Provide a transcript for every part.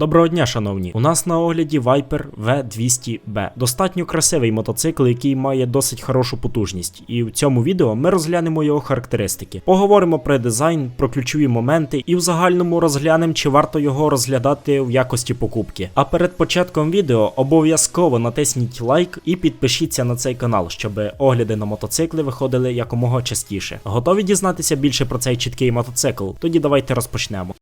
Доброго дня, шановні. У нас на огляді Viper V200B. Достатньо красивий мотоцикл, який має досить хорошу потужність. І в цьому відео ми розглянемо його характеристики. Поговоримо про дизайн, про ключові моменти і в загальному розглянемо, чи варто його розглядати в якості покупки. А перед початком відео обов'язково натисніть лайк і підпишіться на цей канал, щоб огляди на мотоцикли виходили якомога частіше. Готові дізнатися більше про цей чіткий мотоцикл? Тоді давайте розпочнемо.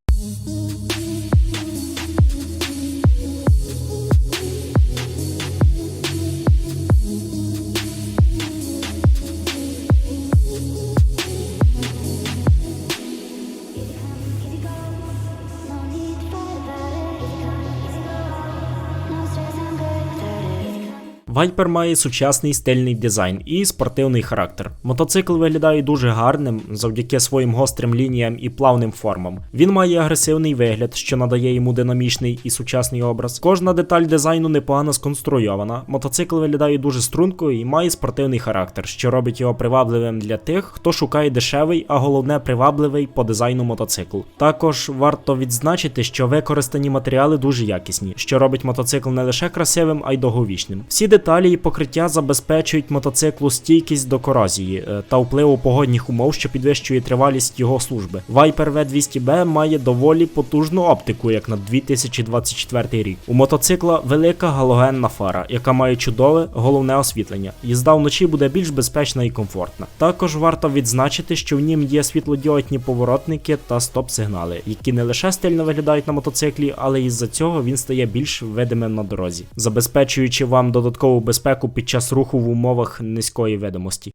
Viper має сучасний стильний дизайн і спортивний характер. Мотоцикл виглядає дуже гарним завдяки своїм гострим лініям і плавним формам. Він має агресивний вигляд, що надає йому динамічний і сучасний образ. Кожна деталь дизайну непогано сконструйована. Мотоцикл виглядає дуже струнко і має спортивний характер, що робить його привабливим для тих, хто шукає дешевий, а головне привабливий по дизайну мотоцикл. Також варто відзначити, що використані матеріали дуже якісні, що робить мотоцикл не лише красивим, а й довговічним. Всі деталі і покриття забезпечують мотоциклу стійкість до корозії е, та впливу погодних умов, що підвищує тривалість його служби. Viper V200B має доволі потужну оптику, як на 2024 рік. У мотоцикла велика галогенна фара, яка має чудове головне освітлення. Їзда вночі буде більш безпечна і комфортна. Також варто відзначити, що в нім є світлодіодні поворотники та стоп-сигнали, які не лише стильно виглядають на мотоциклі, але із-за цього він стає більш видимим на дорозі, забезпечуючи вам додаткову безпеку під час руху в умовах низької видимості.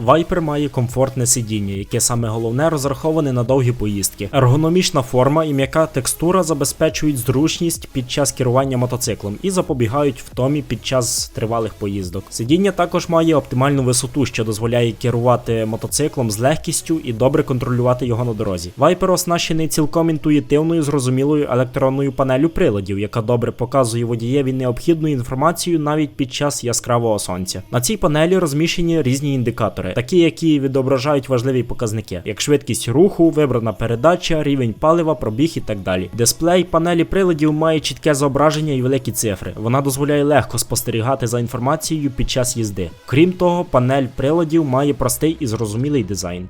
Viper має комфортне сидіння, яке саме головне розраховане на довгі поїздки. Ергономічна форма і м'яка текстура забезпечують зручність під час керування мотоциклом і запобігають втомі під час тривалих поїздок. Сидіння також має оптимальну висоту, що дозволяє керувати мотоциклом з легкістю і добре контролювати його на дорозі. Viper оснащений цілком інтуїтивною зрозумілою електронною панелю приладів, яка добре показує водієві необхідну інформацію навіть під час яскравого сонця. На цій панелі розміщені різні індикатори, такі, які відображають важливі показники, як швидкість руху, вибрана передача, рівень палива, пробіг і так далі. Дисплей панелі приладів має чітке зображення і великі цифри. Вона дозволяє легко спостерігати за інформацією під час їзди. Крім того, панель приладів має простий і зрозумілий дизайн.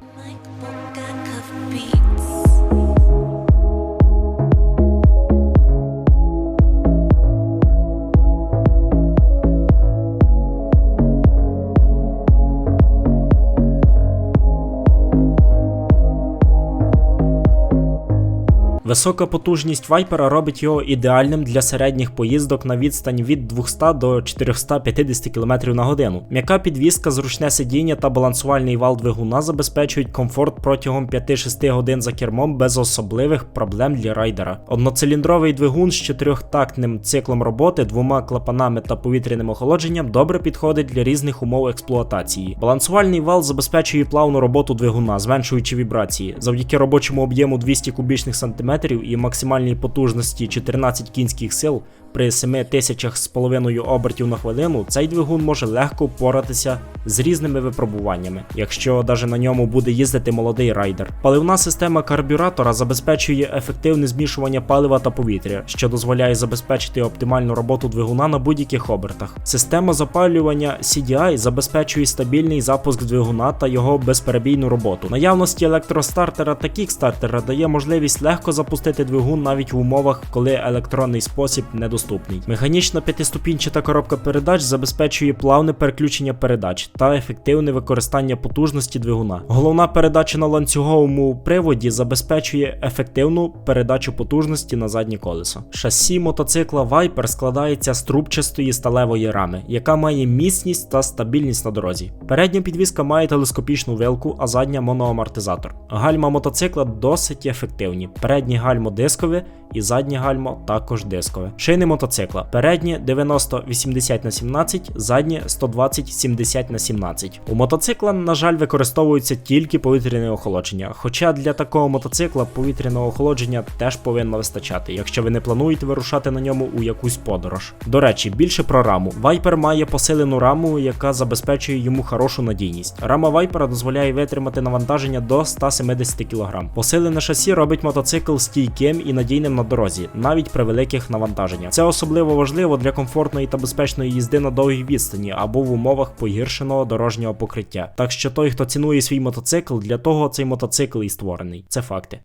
Висока потужність Viper робить його ідеальним для середніх поїздок на відстань від 200 до 450 км на годину. М'яка підвізка, зручне сидіння та балансувальний вал двигуна забезпечують комфорт протягом 5-6 годин за кермом без особливих проблем для райдера. Одноциліндровий двигун з чотирьохтактним циклом роботи, двома клапанами та повітряним охолодженням добре підходить для різних умов експлуатації. Балансувальний вал забезпечує плавну роботу двигуна, зменшуючи вібрації. Завдяки робочому об'єму 200 кубічних сантиметрів і максимальній потужності 14 кінських сил при 7 тисячах з половиною обертів на хвилину цей двигун може легко впоратися з різними випробуваннями, якщо даже на ньому буде їздити молодий райдер. Паливна система карбюратора забезпечує ефективне змішування палива та повітря, що дозволяє забезпечити оптимальну роботу двигуна на будь-яких обертах. Система запалювання CDI забезпечує стабільний запуск двигуна та його безперебійну роботу. Наявності електростартера та кікстартера дає можливість легко запустити двигун навіть в умовах, коли електронний спосіб недоступний. Механічна п'ятиступінчата коробка передач забезпечує плавне переключення передач та ефективне використання потужності двигуна. Головна передача на ланцюговому приводі забезпечує ефективну передачу потужності на заднє колесо. Шасі мотоцикла Viper складається з трубчастої сталевої рами, яка має міцність та стабільність на дорозі. Передня підвізка має телескопічну вилку, а задня моноамортизатор. Гальма мотоцикла досить ефективні. Переднє гальмо дискове і заднє гальмо також дискове. Шини мотоцикла. Переднє 90-80 на 17, заднє 120-70 на 17. У мотоцикла, на жаль, використовується тільки повітряне охолодження. Хоча для такого мотоцикла повітряного охолодження теж повинно вистачати, якщо ви не плануєте вирушати на ньому у якусь подорож. До речі, більше про раму. Viper має посилену раму, яка забезпечує йому хорошу надійність. Рама Viper дозволяє витримати навантаження до 170 кг. Посилене шасі робить мотоцикл стійким і надійним на дорозі, навіть при великих навантаженнях. Це особливо важливо для комфортної та безпечної їзди на довгій відстані або в умовах погіршеного дорожнього покриття. Так що той, хто цінує свій мотоцикл, для того цей мотоцикл і створений. Це факти.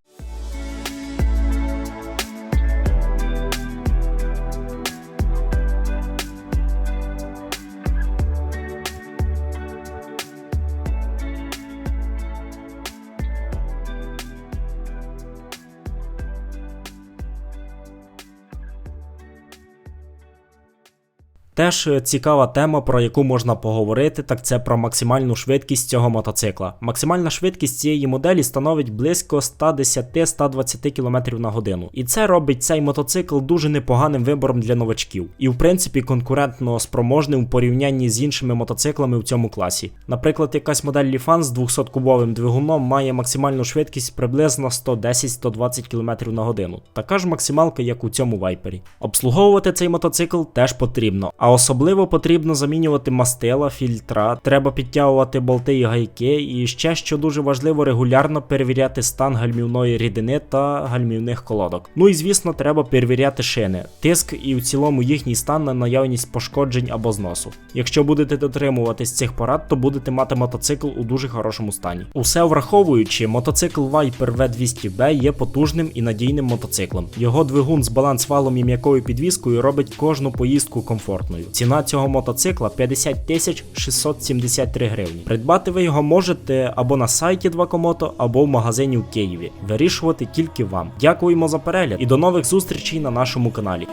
Теж е, цікава тема, про яку можна поговорити, так це про максимальну швидкість цього мотоцикла. Максимальна швидкість цієї моделі становить близько 110-120 км на годину. І це робить цей мотоцикл дуже непоганим вибором для новачків. І в принципі конкурентно спроможним в порівнянні з іншими мотоциклами в цьому класі. Наприклад, якась модель Lifan з 200-кубовим двигуном має максимальну швидкість приблизно 110-120 км на годину. Така ж максималка, як у цьому вайпері. Обслуговувати цей мотоцикл теж потрібно. А особливо потрібно замінювати мастила, фільтра, треба підтягувати болти і гайки, і ще що дуже важливо, регулярно перевіряти стан гальмівної рідини та гальмівних колодок. Ну і звісно, треба перевіряти шини, тиск і в цілому їхній стан на наявність пошкоджень або зносу. Якщо будете дотримуватись цих порад, то будете мати мотоцикл у дуже хорошому стані. Усе враховуючи, мотоцикл Viper V200B є потужним і надійним мотоциклом. Його двигун з балансвалом і м'якою підвіскою робить кожну поїздку комфортною. Ціна цього мотоцикла 50 тисяч 673 гривні. Придбати ви його можете або на сайті 2Комото, або в магазині в Києві. Вирішувати тільки вам. Дякуємо за перегляд і до нових зустрічей на нашому каналі.